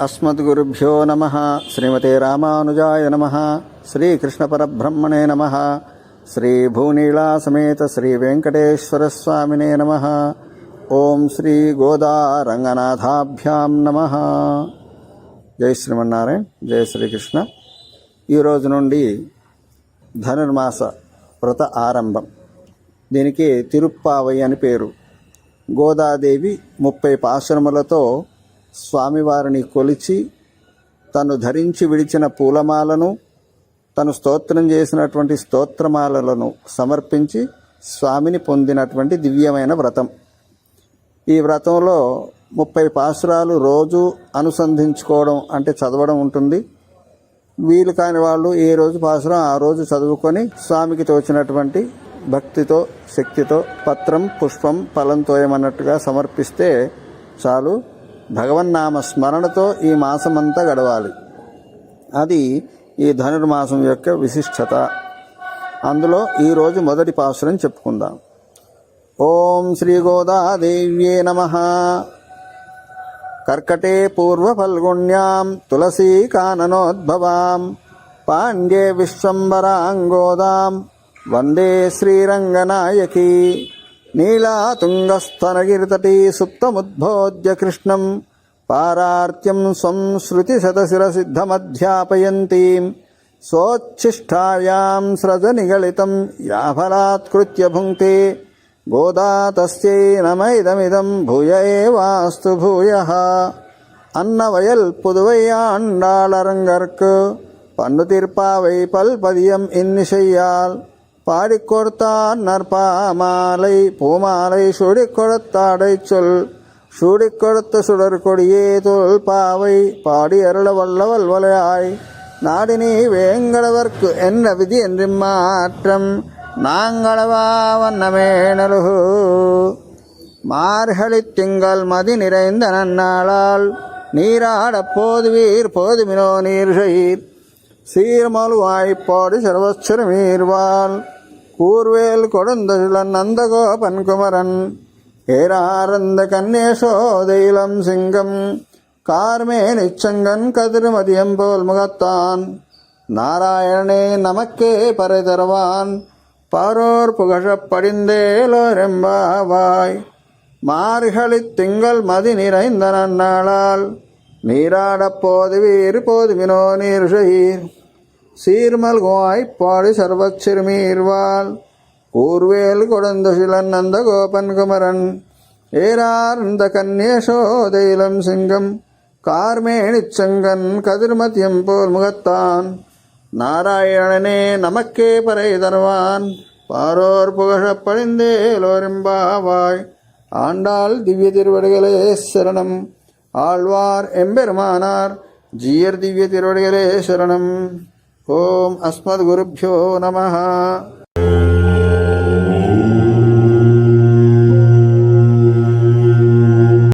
అస్మద్గురుభ్యో నమ. శ్రీమతే రామానుజాయ నమ. శ్రీకృష్ణపరబ్రహ్మణే నమ. శ్రీ భూనీళా సమేత శ్రీ వెంకటేశ్వర స్వామినే నమ. ఓం శ్రీ గోదా రంగనాథాభ్యాం నమ. జై శ్రీమన్నారాయణ జై శ్రీకృష్ణ. ఈ రోజు నుండి ధనుర్మాస వ్రత ఆరంభం. దీనికి తిరుప్పావై అని పేరు. గోదాదేవి ముప్పై పాశ్రములతో స్వామివారిని కొలిచి తను ధరించి విడిచిన పూలమాలను తను స్తోత్రం చేసినటువంటి స్తోత్రమాలలను సమర్పించి స్వామిని పొందినటువంటి దివ్యమైన వ్రతం. ఈ వ్రతంలో ముప్పై పాసురాలు రోజు అనుసంధించుకోవడం అంటే చదవడం ఉంటుంది. వీలు కాని వాళ్ళు ఏ రోజు పాసురం ఆ రోజు చదువుకొని స్వామికి తోచినటువంటి భక్తితో శక్తితో పత్రం పుష్పం ఫలం తోయమన్నట్టుగా సమర్పిస్తే చాలు. భగవన్నామ స్మరణతో ఈ మాసమంతా గడవాలి. అది ఈ ధనుర్మాసం యొక్క విశిష్టత. అందులో ఈరోజు మొదటి పాసురం చెప్పుకుందాం. ఓం శ్రీ గోదాదేవ్యే నమ. కర్కటే పూర్వఫల్గుణ్యాం తులసీకాననోద్భవాం పాండ్యే విశ్వంబరాంగోదాం. వందే శ్రీరంగనాయకీ. నీలాతుంగస్తనగిరితటీ సుప్తముద్బోధ్య కృష్ణం పారార్త్యం స్వం శృతిశతశిరసిద్ధమధ్యాపయంతీం. సోచ్ఛిష్టాయాం స్రజనిగళితం యాఫలాత్కృత్య భుంక్తే గోదా తస్యై నమైదమిదం భూయ ఏవాస్తు భూయ. అన్నవయల్ పుదువై ఆండాళరంగర్క్ పన్ను తీర్పావై பாடிக்கொடுத்தான் நற்பாமாலை பூமாலை சுடிக் கொடுத்தாடை சொல். சூடிக் கொடுத்த சுடர் கொடியே தொல் பாவை பாடி அருள வல்லவல் வலையாய் நாடினி வேங்கடவர்க்கு என்ன விதி என்று மாற்றம். நாங்களவா வண்ணமேனலுகு மார்கழி திங்கள் மதி நிறைந்த நன்னாளால் நீராட போதுவீர் போதுமினோ நீர் சீர்மலுவாய்ப்பாடு சர்வச்சுரமீர்வாள். கூர்வேல் கொடுந்தசுலன் நந்தகோபன் குமரன் ஏராரந்த கண்ணேசோதையிலம் சிங்கம் கார்மே நிச்சங்கன் கதிர்மதியம் போல் முகத்தான். நாராயணனே நமக்கே பறை தருவான் பாரோர் புகழப் படிந்தேலோரெம்பாவாய் மார்கழி திங்கள் மதி நிறைந்த நன்னாளால் நீராடப் போதுவீர் போதுமினோ நீர் சீர்மல் சீர்மல்குவாய் பாடி சர்வச்சிறுமீர்வாள் கூர்வேல் கொடந்த சிலன் நந்த கோபன் குமரன். ஏறார் இந்த கன்னியசோதையிலம் சிங்கம். கார்மேணிச் செங்கன் கதிர்மதியம் போல் முகத்தான். நாராயணனே நமக்கே பறை தருவான். பாரோர் புகழப் பழிந்தேலோரெம்பாவாய் ஆண்டாள் திவ்ய திருவடிகளே சரணம். ஆழ்வார் எம்பெருமானார் ஜீயர் திவ்ய திருவடிகளே சரணம். ओम अस्मद्गुरुभ्यो नमः।